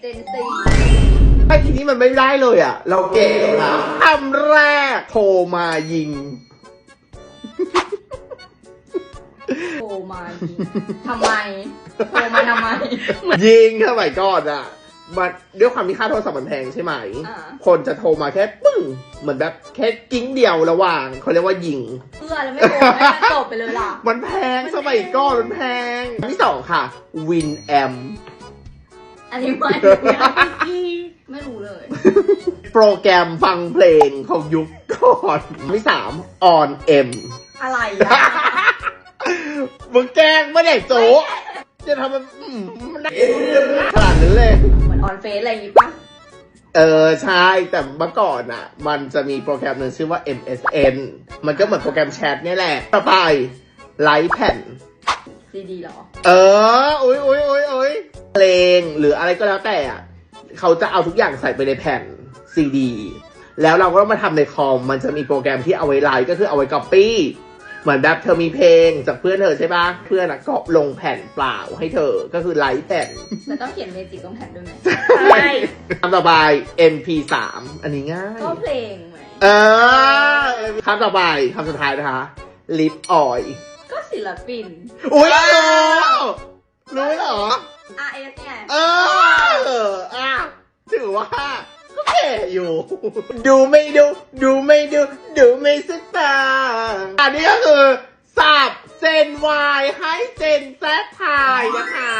เจนซีไอ้ทีนี้มันไม่ได้เลยอะ เราเก่งแล้วนะคำแรกโทรมายิง โทรมายิงทำไมโทรมาทำไม ยิงสมัยก่อนอะมันด้วยความที่ค่าโทรศัพท์มันแพงใช่ไหม อ่า คนจะโทรมาแค่ปึ้งเหมือนแบบแค่กิ้งเดียวระหว่างเขาเรียกว่ายิง เพื่อแล้วไม่โทรให้มันจบไปเลยล่ะ มันแพงสมัยก่อนมันแพงอันที่สองค่ะวินแอมอันนี้ไม่รู้ไม่รู้เลย โปรแกรมฟังเพลงของยุคก่อนอันที่สามออนเอ็มอะไรอะมึงแกล้งไม่ได้โจ๊กจะทำมันอืมมันได้ขนาดนั้นเลย เหมือนออนเฟซอะไรอย่างงี้ปะเออใช่แต่เมื่อก่อนอะ มันจะมีโปรแกรมหนึ่งชื่อว่า MSN มันก็เหมือนโปรแกรมแชทเนี่ยแหละ ต่อไปไลฟ์แผ่น ซีดีเหรอ เออ อุ้ยอุ้ยอุ้ยอุ้ยเพ ลงหรืออะไรก็แล้วแต่อะเขาจะเอาทุกอย่างใส่ไปในแผ่นซีดี แล้วเราก็ต้องมาทำในคอม มันจะมีโปรแกรมที่เอาไว้ไลฟ์ก็คือเอาไว้ก๊อปปี้ เหมือนแบบเธอมีเพลงจากเพื่อนเธอใช่ปะเพื่อนอะก๊อปลงแผ่นเปล่าให้เธอ ก็คือไลฟ์แผ่นแต่ต้องเขียนเมจิกตรงแผ่นด้วยไหมใช่คำต่อไป MP3 อันนี้ง่าย ก็เพลงไหมเออคำต่อไปคำสุดท้ายนะคะลิปออยก็ศิลปิน อุ้ย รู้รู้เหรอ RS ไงเอออะถือว่าก็แก่อยู่ ดูไม่ดู ดูไม่ดู ดูไม่ศึกษาอันนี้ก็คือสับเซนวายให้เจนแซดทายนะคะ